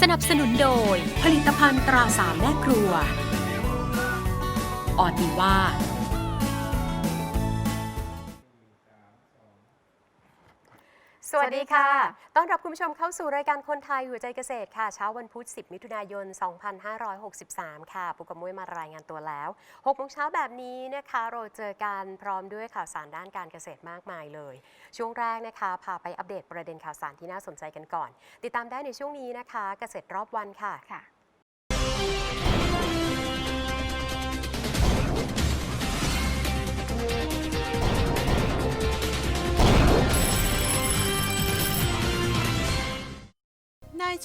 สนับสนุนโดยผลิตภัณฑ์ตราสามแม่ครัว ออติว่า สวัสดีค่ะ ต้อนรับคุณผู้ชมเข้าสู่รายการคนไทยหัวใจเกษตรค่ะ เช้าวันพุธ 10 มิถุนายน 2563 ค่ะ ปุกกบมุ้ยมารายงานตัวแล้ว6โมงเช้าแบบนี้นะคะ เราเจอกันพร้อมด้วยข่าวสารด้านการเกษตรมากมายเลย ช่วงแรกนะคะ พาไปอัปเดตประเด็นข่าวสารที่น่าสนใจกันก่อน ติดตามได้ในช่วงนี้นะคะ เกษตรรอบวันค่ะค่ะ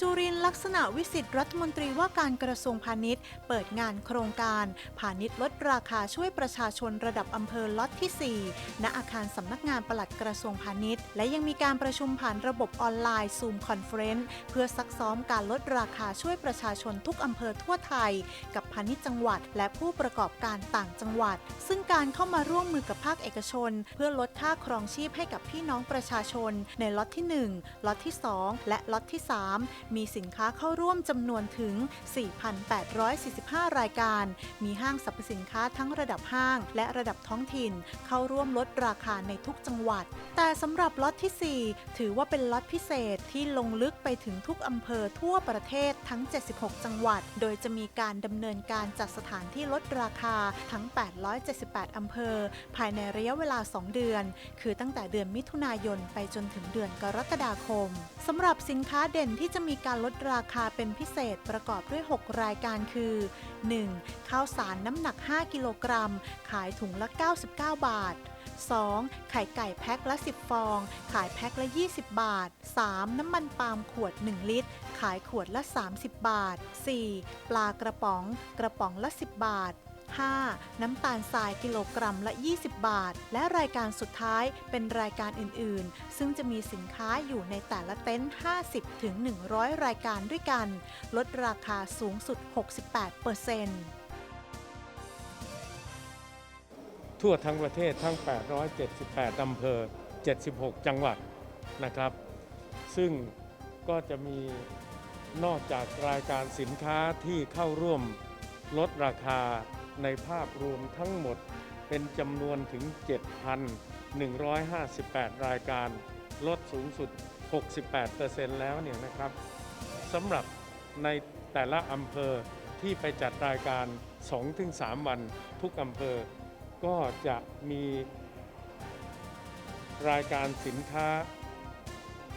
จุรินลักษณะวิสิทธิ์รัฐมนตรีว่าการกระทรวงพาณิชย์ เปิดงานโครงการพาณิชย์ลดราคาช่วยประชาชนระดับอำเภอล็อตที่ 4 ณ อาคารสำนักงานปลัดกระทรวงพาณิชย์ และยังมีการประชุมผ่านระบบออนไลน์ซูมคอนเฟรนซ์เพื่อซักซ้อมการลดราคาช่วยประชาชนทุกอำเภอทั่วไทย กับพาณิชย์จังหวัด และผู้ประกอบการต่างจังหวัด ซึ่งการเข้ามาร่วมมือกับภาคเอกชน เพื่อลดค่าครองชีพให้กับพี่น้องประชาชน ในล็อตที่ 1 ล็อตที่ 2 และล็อตที่ 3มีสินค้าเข้าร่วมจำนวนถึง 4,845 รายการ มีห้างสรรพสินค้าทั้งระดับห้าง และระดับท้องถิ่น เข้าร่วมลดราคาในทุกจังหวัด แต่สำหรับล็อตที่ 4 ถือว่าเป็นล็อตพิเศษที่ลงลึกไปถึงทุกอำเภอทั่วประเทศทั้ง 76 จังหวัด โดยจะมีการดำเนินการจัดสถานที่ลดราคาทั้ง 878 อำเภอ ภายในระยะเวลา 2 เดือน คือตั้งแต่เดือนมิถุนายนไปจนถึงเดือนกรกฎาคมสำหรับสินค้าเด่นที่จะมีีการลดราคาเป็นพิเศษประกอบด้วย 6 รายการคือ 1. ข้าวสารน้ำหนัก 5 กิโลกรัม ขายถุงละ 99 บาท 2. ไข่ไก่แพ็คละ 10 ฟอง ขายแพ็คละ 20 บาท 3. น้ำมันปาล์มขวด 1 ลิตร ขายขวดละ 30 บาท 4. ปลากระป๋อง กระป๋องละ 10 บาท 5. น้ำตาลทรายกิโลกรัมละ 20 บาท และรายการสุดท้ายเป็นรายการอื่นๆ ซึ่งจะมีสินค้าอยู่ในแต่ละเต็นท์ 50ถึง100 รายการด้วยกัน ลดราคาสูงสุด 68เปอร์เซ็นต์ทั่วทั้งประเทศทั้ง 878 อำเภอ 76 จังหวัดนะครับ ซึ่งก็จะมีนอกจากรายการสินค้าที่เข้าร่วมลดราคา ในภาพรวมทั้งหมดเป็นจำนวนถึง 7,158 รายการ ลดสูงสุด 68%แล้วเนี่ยนะครับสำหรับในแต่ละอำเภอที่ไปจัดรายการ 2-3 วันทุกอำเภอ ก็จะมีรายการสินค้า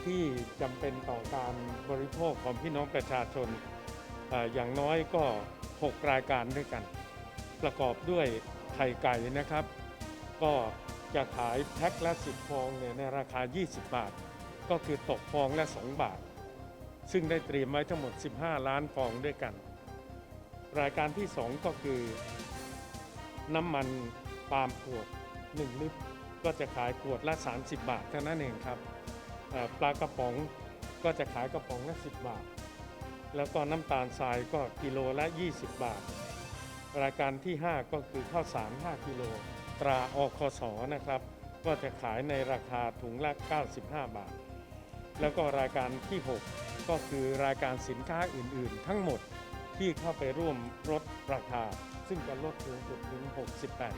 ที่จำเป็นต่อการบริโภคของพี่น้องประชาชนเอ่ออย่างน้อยก็ 6 รายการด้วยกัน ประกอบด้วยไข่ไก่นะครับ ก็จะขายแพ็คละ 10 ฟองเนี่ยในราคา 20 บาท ก็คือตกฟองละ 2 บาท ซึ่งได้เตรียมไว้ทั้งหมด 15 ล้านฟองด้วยกัน รายการที่ 2 ก็คือ น้ำมันปาล์มขวด 1 ลิตร ก็จะขายขวดละ 30 บาทเท่านั้นเองครับปลากระป๋องก็จะขายกระป๋องละ 10 บาท แล้วก็น้ำตาลทรายก็กิโลละ 20 บาท รายการที่ 5 ก็คือข้าวสาร 5 กิโล ตราอคสนะครับ ก็จะขายในราคาถุงละ 95 บาท แล้วก็รายการที่ 6 ก็คือรายการสินค้าอื่น ๆ ทั้งหมดที่เข้าไปร่วมลดราคา ซึ่งจะลดสูงสุดถึง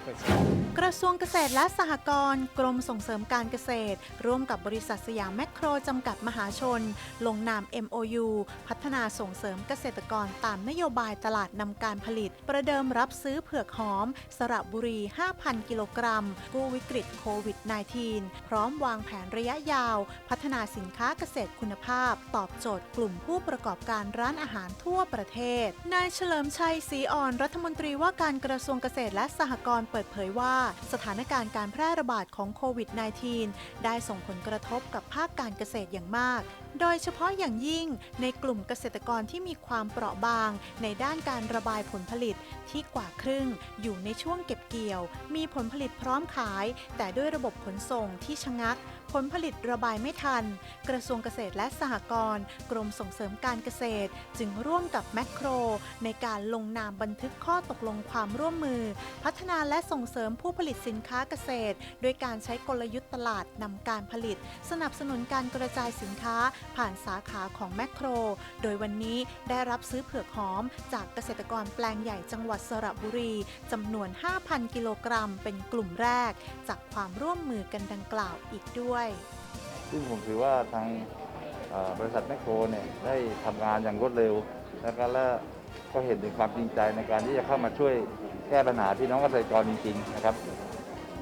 68%กระทรวงเกษตรและสหกรณ์กรมส่งเสริมการเกษตร ร่วมกับบริษัทสยามแมคโครจำกัดมหาชน ลงนาม MOU พัฒนาส่งเสริมเกษตรกรตามนโยบายตลาดนำการผลิต ประเดิมรับซื้อเผือกหอม สระบุรี 5,000 กิโลกรัม กู้วิกฤตโควิด -19 พร้อมวางแผนระยะยาว พัฒนาสินค้าเกษตรคุณภาพ ตอบโจทย์กลุ่มผู้ประกอบการร้านอาหารทั่วประเทศนายเฉลิมชัยศรีอ่อนรัฐมนตรีว่าการกระทรวงเกษตรและสหกรณ์เปิดเผยว่า สถานการณ์การแพร่ระบาดของโควิด -19 ได้ส่งผลกระทบกับภาคการเกษตรอย่างมาก โดยเฉพาะอย่างยิ่งในกลุ่มเกษตรกรที่มีความเปราะบาง ในด้านการระบายผลผลิตที่กว่าครึ่ง อยู่ในช่วงเก็บเกี่ยว มีผลผลิตพร้อมขาย แต่ด้วยระบบขนส่งที่ชะงัก ผลผลิตระบายไม่ทัน กระทรวงเกษตรและสหกรณ์กรมส่งเสริมการเกษตร จึงร่วมกับแมคโคร ในการลงนามบันทึกข้อตกลงความร่วมมือ พัฒนาและส่งเสริมผู้ผลิตสินค้าเกษตร โดยการใช้กลยุทธ์ตลาดนำการผลิต สนับสนุนการกระจายสินค้าผ่านสาขาของแมคโคร โดยวันนี้ได้รับซื้อเผือกหอม จากเกษตรกรแปลงใหญ่จังหวัดสระบุรีจำนวน 5,000 กิโลกรัม เป็นกลุ่มแรก จากความร่วมมือกันดังกล่าวอีกด้วยซึ่งผมถือว่าทางบริษัทแมคโครเนี่ยได้ทำงานอย่างรวดเร็ว แล้วก็และก็เห็นถึงความจริงใจในการที่จะเข้ามาช่วยแก้ปัญหาพี่น้องเกษตรกรจริงๆนะครับ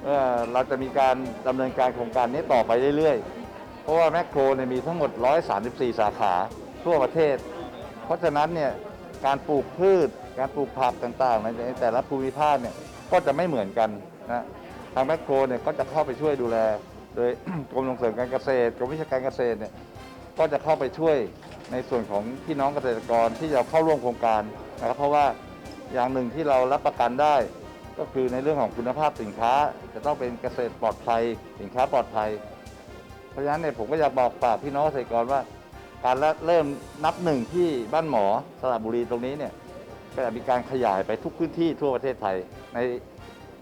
เออเราจะมีการดำเนินการโครงการนี้ต่อไปเรื่อยๆ เพราะว่าแมคโครเนี่ยมีทั้งหมด 134 สาขาทั่วประเทศ เพราะฉะนั้นเนี่ยการปลูกพืช การปลูกผักต่างๆ ในแต่ละภูมิภาคเนี่ยก็จะไม่เหมือนกันนะทางแมคโครเนี่ยก็จะเข้าไปช่วยดูแล โดย กรมส่งเสริมการเกษตรกรมวิชาการเกษตรเนี่ยก็จะเข้าไปช่วยในส่วนของพี่น้องเกษตรกรที่จะเข้าร่วมโครงการนะครับเพราะว่าอย่างหนึ่งที่เรารับประกันได้ ก็คือในเรื่องของคุณภาพสินค้า จะต้องเป็นเกษตรปลอดภัย สินค้าปลอดภัย เพราะฉะนั้นเนี่ยผมก็อยากบอกฝากพี่น้องเกษตรกรว่า การเริ่มนับหนึ่งที่บ้านหมอสระบุรีตรงนี้เนี่ยก็จะมีการขยายไปทุกพื้นที่ทั่วประเทศไทยใน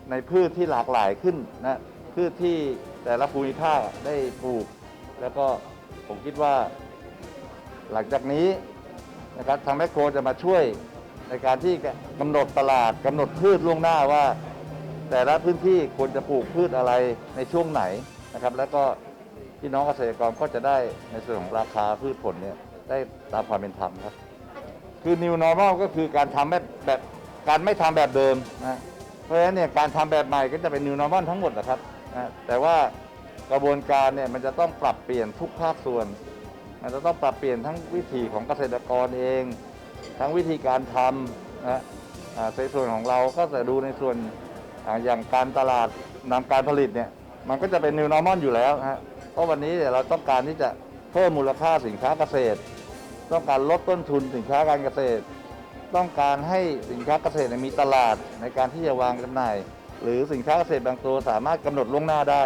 ในพืชที่หลากหลายขึ้นนะพืชที่ แต่ละภูมิภาคได้ปลูก แล้วก็ผมคิดว่า หลังจากนี้นะครับทางแมคโครจะมาช่วยในการที่กำหนดตลาดกำหนดพืชล่วงหน้าว่า แต่ละพื้นที่ควรจะปลูกพืชอะไรในช่วงไหนนะครับ แล้วก็พี่น้องเกษตรกรก็จะได้ในส่วนของราคาพืชผลเนี่ยได้ตามความเป็นธรรมครับ คือ new normal ก็คือการทำแบบแบบการไม่ทำแบบเดิมนะเพราะฉะนั้นเนี่ยการทำแบบใหม่ก็จะเป็น new normal ทั้งหมดนะครับ นะแต่ว่ากระบวนการเนี่ยมันจะต้องปรับเปลี่ยนทุกภาคส่วน มันจะต้องปรับเปลี่ยนทั้งวิธีของเกษตรกรเอง ทั้งวิธีการทำนะอ่าในส่วนของเราก็จะดูในส่วนออย่างการตลาดนำการผลิตเนี่ยมันก็จะเป็น new normal อยู่แล้วนะฮะเพราะวันนี้เนี่ยเราต้องการที่จะเพิ่มมูลค่าสินค้าเกษตร ต้องการลดต้นทุนสินค้าการเกษตร ต้องการให้สินค้าเกษตรมีตลาดในการที่จะวางจำหน่าย หรือสินค้าเกษตรบางตัวสามารถกำหนดล่วงหน้าได้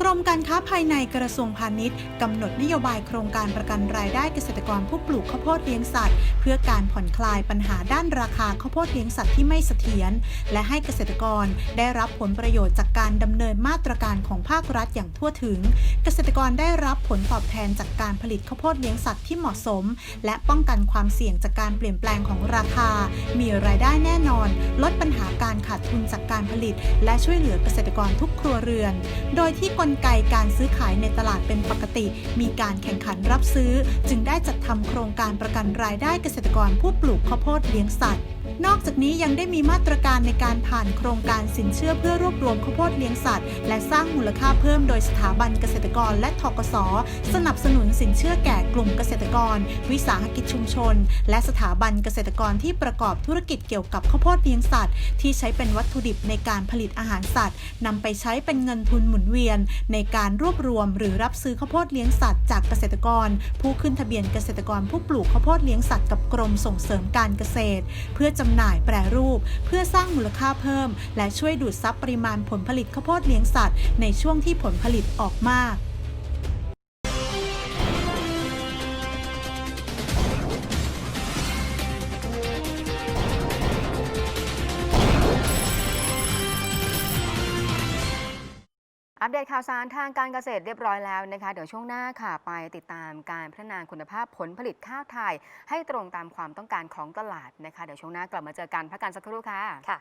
กรมการค้าภายในกระทรวงพาณิชย์กำหนดนโยบายโครงการประกันรายได้เกษตรกรผู้ปลูกข้าวโพดเลี้ยงสัตว์ เพื่อการผ่อนคลายปัญหาด้านราคาข้าวโพดเลี้ยงสัตว์ที่ไม่เสถียรและให้เกษตรกรได้รับผลประโยชน์จากการดำเนินมาตรการของภาครัฐอย่างทั่วถึง เกษตรกรได้รับผลตอบแทนจากการผลิตข้าวโพดเลี้ยงสัตว์ที่เหมาะสม และป้องกันความเสี่ยงจากการเปลี่ยนแปลงของราคา มีรายได้แน่นอน ลดปัญหาการขาดทุนจากการผลิต และช่วยเหลือเกษตรกรทุกครัวเรือน โดยที่กลไกการซื้อขายในตลาดเป็นปกติ มีการแข่งขันรับซื้อ จึงได้จัดทำโครงการประกันรายได้เกษตรกรผู้ปลูกข้าวโพดเลี้ยงสัตว์ นอกจากนี้ยังได้มีมาตรการในการผ่านโครงการสินเชื่อเพื่อรวบรวมข้าวโพดเลี้ยงสัตว์ และสร้างมูลค่าเพิ่มโดยสถาบันเกษตรกรและทกส สนับสนุนสินเชื่อแก่กลุ่มเกษตรกร วิสาหกิจชุมชน และสถาบันเกษตรกรที่ประกอบธุรกิจเกี่ยวกับข้าวโพดเลี้ยงสัตว์ ที่ใช้เป็นวัตถุดิบในการผลิตอาหารสัตว์นำไปใช้เป็นเงินทุนหมุนเวียน ในการรวบรวมหรือรับซื้อข้าวโพดเลี้ยงสัตว์จากเกษตรกร ผู้ขึ้นทะเบียนเกษตรกรผู้ปลูกข้าวโพดเลี้ยงสัตว์กับกรมส่งเสริมการเกษตร เพื่อจำหน่ายแปรรูป เพื่อสร้างมูลค่าเพิ่ม และช่วยดูดซับปริมาณผลผลิตข้าวโพดเลี้ยงสัตว์ในช่วงที่ผลผลิตออกมาก ปเดตข่าวสารทางการเกษตรเรียบร้อยแล้วนะคะเดี๋ยวช่วงหน้าค่ะไปติดตามการพัฒนาคุณภาพผลผลิตข้าวไทย ให้ตรงตามความต้องการของตลาดนะคะเดี๋ยวช่วงหน้ากลับมาเจอกันพักกันสักครู่ค่ะค่ะ